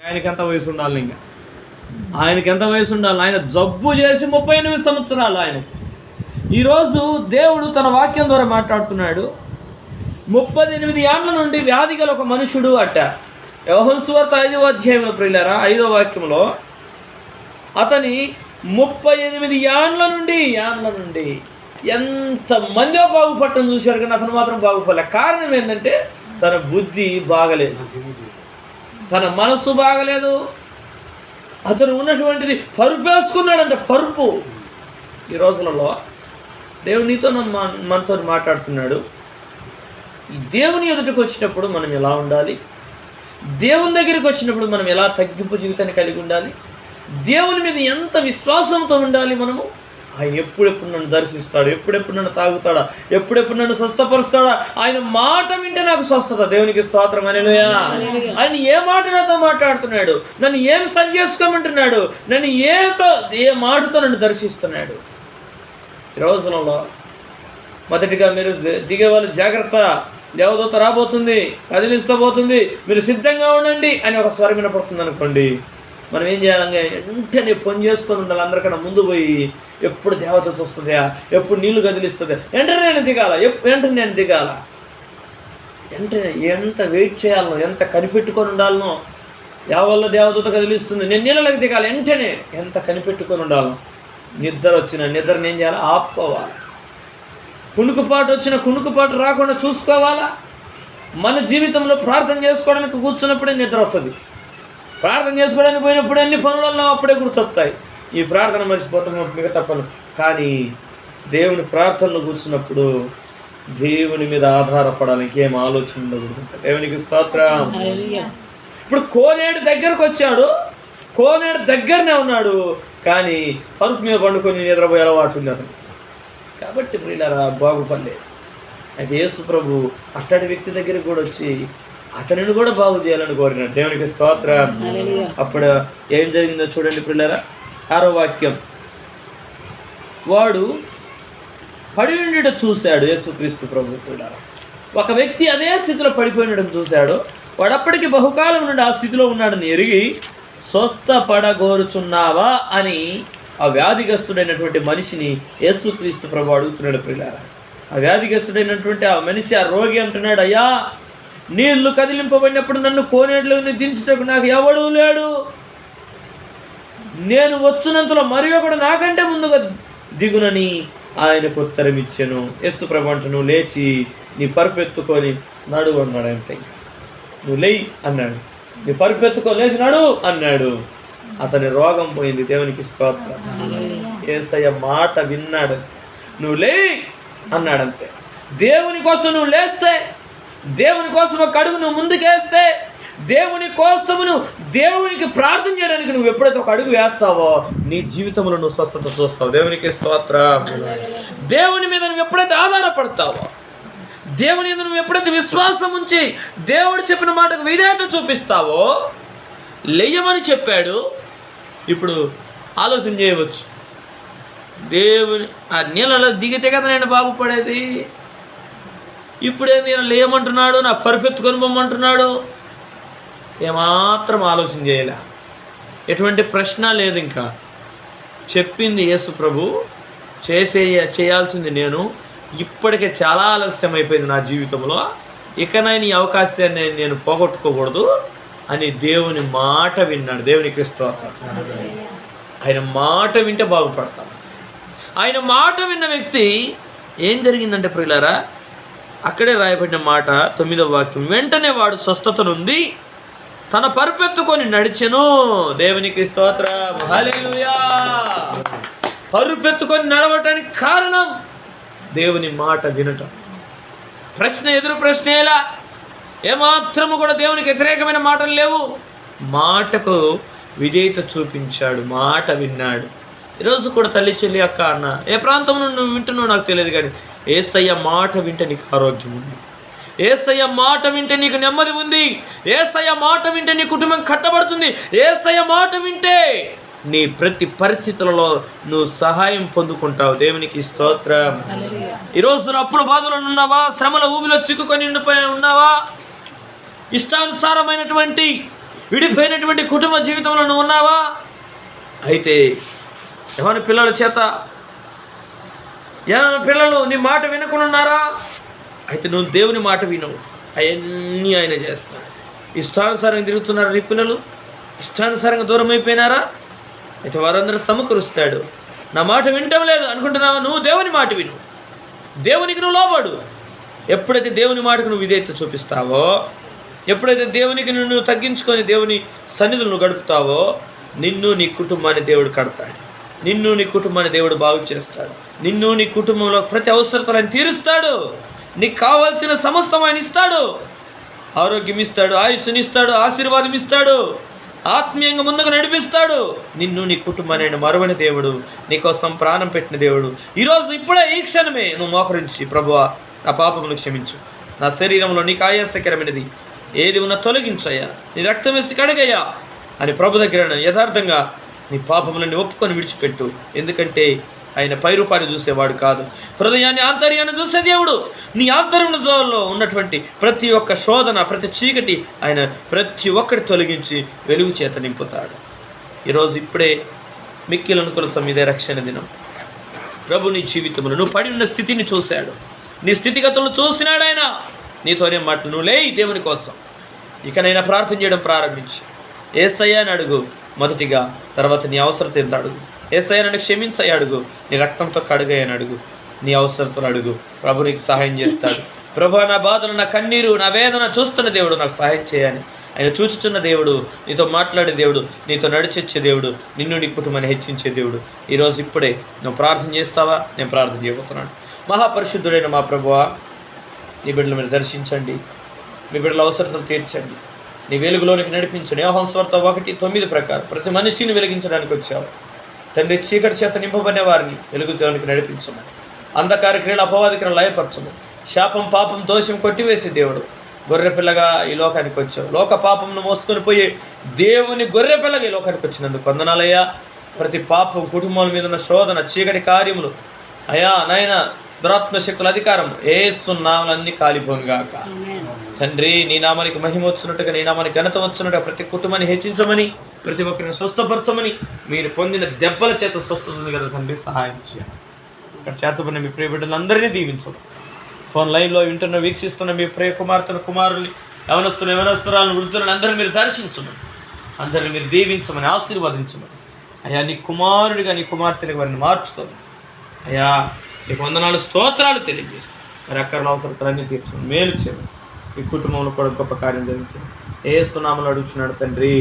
ఆయనకి ఎంత వయసు ఉండాలి ఇంకా? ఆయనకి ఎంత వయసు ఉండాలి? ఆయన జబ్బు చేసి ముప్పై ఎనిమిది సంవత్సరాలు ఆయన. ఈరోజు దేవుడు తన వాక్యం ద్వారా మాట్లాడుతున్నాడు. ముప్పై ఎనిమిది ఏళ్ళ నుండి వ్యాధి గల ఒక మనుషుడు అట్ట యోహన్ ఐదవ అధ్యాయంలో ప్రియులారా ఐదవ వాక్యంలో అతని ముప్పై ఎనిమిది ఏండ్ల నుండి ఏండ్ల నుండి ఎంత మందో బాగుపడటం చూశారు కానీ అతను మాత్రం బాగుపడలే. కారణం ఏంటంటే తన బుద్ధి బాగలేదు. తన మనస్సు బాగలేదు. అతను ఉన్నటువంటిది పరుపు వేసుకున్నాడంట పరుపు. ఈ రోజులలో దేవుడు నీతో మన మనతో మాట్లాడుతున్నాడు. ఈ దేవుని ఎదుటికి వచ్చినప్పుడు మనం ఎలా ఉండాలి? దేవుని దగ్గరికి వచ్చినప్పుడు మనం ఎలా తగ్గింపు జీవితాన్ని కలిగి ఉండాలి? దేవుని మీద ఎంత విశ్వాసంతో ఉండాలి మనము? ఆయన ఎప్పుడెప్పుడు నన్ను దర్శిస్తాడు? ఎప్పుడెప్పుడు నన్ను తాగుతాడా? ఎప్పుడెప్పుడు నన్ను స్వస్థపరుస్తాడా? ఆయన మాట వింటే నాకు స్వస్థత. దేవునికి స్తోత్రం. అనేలుయా ఆయన ఏ మాట నాతో మాట్లాడుతున్నాడు? నన్ను ఏం సరి చేసుకోమంటున్నాడు? నన్ను ఏతో ఏ మాటతో నన్ను దర్శిస్తున్నాడు? ఈ రోజులలో మొదటిగా మీరు దిగే వాళ్ళు జాగ్రత్త. దేవదూత రాబోతుంది కదిలిస్తబోతుంది మీరు సిద్ధంగా ఉండండి అని ఒక స్వరం వినపడుతుంది అనుకోండి మనం ఏం చేయాలంటే వెంటనే పని చేసుకొని ఉండాలి. అందరికన్నా ముందు పోయి ఎప్పుడు దేవత వస్తుందా ఎప్పుడు నీళ్ళు కదిలిస్తుందా వెంటనే నేను దిగాల. వెంటనే నేను దిగాల. వెంటనే ఎంత వెయిట్ చేయాలనో ఎంత కనిపెట్టుకొని ఉండాలనో ఎవరిలో దేవదూత కదిలిస్తుంది. నేను నీళ్ళలోకి దిగాలి. వెంటనే ఎంత కనిపెట్టుకొని ఉండాలో నిద్ర వచ్చిన నిద్రని ఏం చేయాలి? ఆపుకోవాలి. కుణుకుపాటు వచ్చిన కుణుకుపాటు రాకుండా చూసుకోవాలా? మన జీవితంలో ప్రార్థన చేసుకోవడానికి కూర్చున్నప్పుడే నిద్ర వస్తుంది ప్రార్థన చేసుకోవడానికి పోయినప్పుడు అన్ని పనులలో అప్పుడే గుర్తొస్తాయి. ఈ ప్రార్థన మర్చిపోతాం మిగతా పనులు. కానీ దేవుని ప్రార్థనలో కూర్చున్నప్పుడు దేవుని మీద ఆధారపడడానికి ఏం ఆలోచన ఉండకూడదు. దేవునికి స్తోత్రం. ఇప్పుడు కోనేడు దగ్గరకు వచ్చాడు. కోనేడు దగ్గరనే ఉన్నాడు. కానీ పరుపు మీద పండుకొని నిద్రపోయే అలవాటు ఉంది అతను కాబట్టి ప్రియులారా బాగుపడలేదు. అయితే యేసు ప్రభు అట్టడి వ్యక్తి దగ్గరికి కూడా వచ్చి అతనిని కూడా బాగు చేయాలని కోరినాడు దేవునికి స్తోత్రం. అప్పుడు ఏం జరిగిందో చూడండి పిల్లరా. ఆరో వాక్యం. వాడు పడి ఉండడం చూశాడు యేసుక్రీస్తు ప్రభు కూడా. ఒక వ్యక్తి అదే స్థితిలో పడిపోయినడం చూశాడు. వాడు అప్పటికి బహుకాలం నుండి ఆ స్థితిలో ఉన్నాడని ఎరిగి స్వస్థపడగోరుచున్నావా? అని ఆ వ్యాధిగ్రస్తుడైనటువంటి మనిషిని యేసుక్రీస్తు ప్రభు అడుగుతున్నాడు పిల్లారా. ఆ వ్యాధిగ్రస్తుడైనటువంటి ఆ మనిషి ఆ రోగి అంటున్నాడు అయ్యా నీళ్ళు కదిలింపబడినప్పుడు నన్ను కోనేట్లో దించుటకు నాకు ఎవడూ లేడు. నేను వచ్చినంతలో మరి ఒకడు నాకంటే ముందుగా దిగునని ఆయనకు ఉత్తరం ఇచ్చాను. యస్సు ప్రభంట నువ్వు లేచి నీ పరుపు ఎత్తుకొని నడు అన్నాడు అంతే. నువ్వు లేయి అన్నాడు. నీ పరుపు ఎత్తుకో లేచి నడు అన్నాడు. అతని రోగం పోయింది. దేవునికి స్తోత్రం. ఏసయ్య మాట విన్నాడు. నువ్వు లే అన్నాడంతే దేవుని కోసం నువ్వు లేస్తే దేవుని కోసం ఒక అడుగు నువ్వు ముందుకేస్తే దేవుని కోసము నువ్వు దేవునికి ప్రార్థన చేయడానికి నువ్వు ఎప్పుడైతే ఒక అడుగు వేస్తావో నీ జీవితంలో నువ్వు స్వస్థత చూస్తావు. దేవునికి స్తోత్ర. దేవుని మీద నువ్వు ఎప్పుడైతే ఆధారపడతావో దేవుని మీద నువ్వు ఎప్పుడైతే విశ్వాసం ఉంచి దేవుడు చెప్పిన మాటకు విధేయత చూపిస్తావో లేయమని చెప్పాడు. ఇప్పుడు ఆలోచన చేయవచ్చు. దేవుని ఆ నీళ్ళలో దిగితే కదా నేను బాగుపడేది? ఇప్పుడే నేను లేయమంటున్నాడు నా పర్ఫెక్ట్ కొనుకోమంటున్నాడు ఏమాత్రం ఆలోచన చేయలే. ఎటువంటి ప్రశ్న లేదు ఇంకా. చెప్పింది యేసు ప్రభు చేసే చేయాల్సింది నేను. ఇప్పటికే చాలా ఆలస్యం అయిపోయింది నా జీవితంలో. ఇకనైనా ఈ అవకాశాన్ని నేను పోగొట్టుకోకూడదు అని దేవుని మాట విన్నాడు. దేవుని స్తోత్రం ఆయన మాట వింటే బాగుపడతాం. ఆయన మాట విన్న వ్యక్తి ఏం జరిగిందంటే ప్రియులారా అక్కడే రాయబడిన మాట తొమ్మిదవ వాక్యం. వెంటనే వాడు స్వస్థత నుండి తన పరుపెత్తుకొని నడిచెను. దేవునికి స్తోత్రం హల్లెలూయా. పరుపెత్తుకొని నడవటానికి కారణం దేవుని మాట వినటం. ప్రశ్న ఎదురు ప్రశ్న ఎలా? ఏమాత్రము కూడా దేవునికి వ్యతిరేకమైన మాటలు లేవు. మాటకు విజేత చూపించాడు మాట విన్నాడు. ఈరోజు కూడా తల్లి చెల్లి అక్క అన్న ఏ ప్రాంతంలో నువ్వు వింటున్నావు నాకు తెలియదు కానీ ఏసయ్య మాట వింటే నీకు ఆరోగ్యం ఉంది. ఏసయ్య మాట వింటే నీకు నెమ్మది ఉంది. ఏసయ్య మాట వింటే నీ కుటుంబం కట్టబడుతుంది. ఏసయ్య మాట వింటే నీ ప్రతి పరిస్థితులలో నువ్వు సహాయం పొందుకుంటావు. దేవునికి స్తోత్రం. ఈరోజు అప్పుల బాధలో ఉన్నావా? శ్రమల ఊబిలో చిక్కుకొని ఉండిపోయి ఉన్నావా? ఇష్టానుసారమైనటువంటి విడిపోయినటువంటి కుటుంబ జీవితంలో నువ్వు ఉన్నావా? అయితే ఎవరి పిల్లల చేత పిల్లలు నీ మాట వినకుండా ఉన్నారా అయితే నువ్వు దేవుని మాట విను. అవన్నీ ఆయన చేస్తాడు. ఇష్టానుసారంగా తిరుగుతున్నారా నీ పిల్లలు? ఇష్టానుసారంగా దూరం అయిపోయినారా? అయితే వారందరూ సమకూరుస్తాడు. నా మాట వినటం లేదు అనుకుంటున్నావా? నువ్వు దేవుని మాట విను. దేవునికి నువ్వు లోబడు. ఎప్పుడైతే దేవుని మాటకు నువ్వు విధేయత చూపిస్తావో ఎప్పుడైతే దేవునికి నువ్వు తగ్గించుకొని దేవుని సన్నిధులను గడుపుతావో నిన్ను నీ కుటుంబాన్ని దేవుడు కడతాడు. నిన్ను నీ కుటుంబాన్ని దేవుడు బాగు చేస్తాడు. నిన్ను నీ కుటుంబంలో ప్రతి అవసరతలు ఆయన తీరుస్తాడు. నీకు కావాల్సిన సమస్తం ఆయన ఇస్తాడు. ఆరోగ్యం ఇస్తాడు ఆయుష్ని ఇస్తాడు ఆశీర్వాదం ఇస్తాడు. ఆత్మీయంగా ముందుకు నడిపిస్తాడు. నిన్ను నీ కుటుంబాన్ని ఆయన మరువని దేవుడు నీకోసం ప్రాణం పెట్టిన దేవుడు. ఈరోజు ఇప్పుడే ఈ క్షణమే నువ్వు మోకరించి ప్రభువా నా పాపమును క్షమించు. నా శరీరంలో నీకు ఆయాసకరమైనది. ఏది ఉన్నా తొలగించయ్యా. నీ రక్తం వేసి కడగయ్యా అని ప్రభు దగ్గర యథార్థంగా నీ పాపములని ఒప్పుకొని విడిచిపెట్టు. ఎందుకంటే ఆయన పైరూపాన్ని చూసేవాడు కాదు. హృదయాన్ని ఆంతర్యాన్ని చూసే దేవుడు. నీ ఆంతర్యంలో ఉన్నటువంటి ప్రతి ఒక్క శోధన ప్రతి చీకటి ఆయన ప్రతి ఒక్కటి తొలగించి వెలుగు చేత నింపుతాడు. ఈరోజు ఇప్పుడే మిక్కిలను కొలసం ఇదే రక్షణ దినం. ప్రభు నీ జీవితంలో నువ్వు పడి ఉన్న స్థితిని చూశాడు. నీ స్థితిగతులను చూసినాడు ఆయన. నీతోనే మాటలు నువ్వు లేయి దేవుని కోసం. ఇకనైనా ప్రార్థన చేయడం ప్రారంభించి. ఏసయ్య అని అడుగు. మొదటిగా తర్వాత నీ అవసరత ఎంత అడుగు. ఏసయ్య నన్ను క్షమించయ్య అడుగు. నీ రక్తంతో కడుగయ్యని అడుగు. నీ అవసరతలు అడుగు. ప్రభు నీకు సహాయం చేస్తాడు. ప్రభు నా బాధలు నా కన్నీరు నా వేదన చూస్తున్న దేవుడు నాకు సహాయం చేయని ఆయన చూచుచున్న దేవుడు నీతో మాట్లాడే దేవుడు నీతో నడిచొచ్చే దేవుడు నిన్ను నీ కుటుంబాన్ని హెచ్చించే దేవుడు. ఈరోజు ఇప్పుడే నువ్వు ప్రార్థన చేస్తావా? నేను ప్రార్థన చేయబోతున్నాను. మహాపరిశుద్ధుడైన మా ప్రభువా నీ బిడ్డల మీరు దర్శించండి. మీ బిడ్డల అవసరతలు తీర్చండి. నీ వెలుగులోనికి నడిపించండి యోహంస్వార్త ఒకటి తొమ్మిది ప్రకారం ప్రతి మనిషిని వెలిగించడానికి వచ్చావు. తండ్రి చీకటి చేత నింపబడిన వారిని వెలుగులోనికి నడిపించము. అంధకార క్రియలు అపవాది క్రియలు లయపరచము. శాపం పాపం దోషం కొట్టివేసి దేవుడు గొర్రె పిల్లగా ఈ లోకానికి వచ్చావు. లోక పాపంను మోసుకొని పోయి దేవుని గొర్రెపిల్లగా ఈ లోకానికి వచ్చినందుకు వందనాలయ్యా. ప్రతి పాపం కుటుంబాల మీద ఉన్న శోధన చీకటి కార్యములు అయా నాయన దురాత్మ శక్తుల అధికారం ఏ ఏసునామలన్నీ కాలిపోనుగాక తండ్రి నీ నామానికి మహిమ వచ్చినట్టుగా నీ నామానికి ఘనత వచ్చినట్టుగా ప్రతి కుటుంబాన్ని హెచ్చించమని ప్రతి ఒక్కరిని స్వస్థపరచమని మీరు పొందిన దెబ్బల చేత స్వస్థత ఉంది కదా తండ్రి సహాయం చేయాలి ఇక్కడ చేతపడిన మీ ప్రియ బిడ్డలందరినీ దీవించడం. ఫోన్ లైవ్లో వింటున్న వీక్షిస్తున్న మీ ప్రియ కుమార్తెను కుమారుని యవనస్తులు యవనస్తురాలను వృద్ధులను అందరిని మీరు దర్శించమని అందరిని మీరు దీవించమని ఆశీర్వదించమని. అయ్యా నీ కుమారుడిగా నీ కుమార్తెలుగా వారిని మార్చుకోమని అయ్యా నీకు వందనాలు స్తోత్రాలు తెలియజేస్తాను మరి అక్కడ అవసరతలన్నీ తీర్చుకుని మేలు చేయమని. ఈ కుటుంబంలో కూడా గొప్ప కార్యం జరిగించండి ఏ సునామలు అడుగుతున్నాడు తండ్రి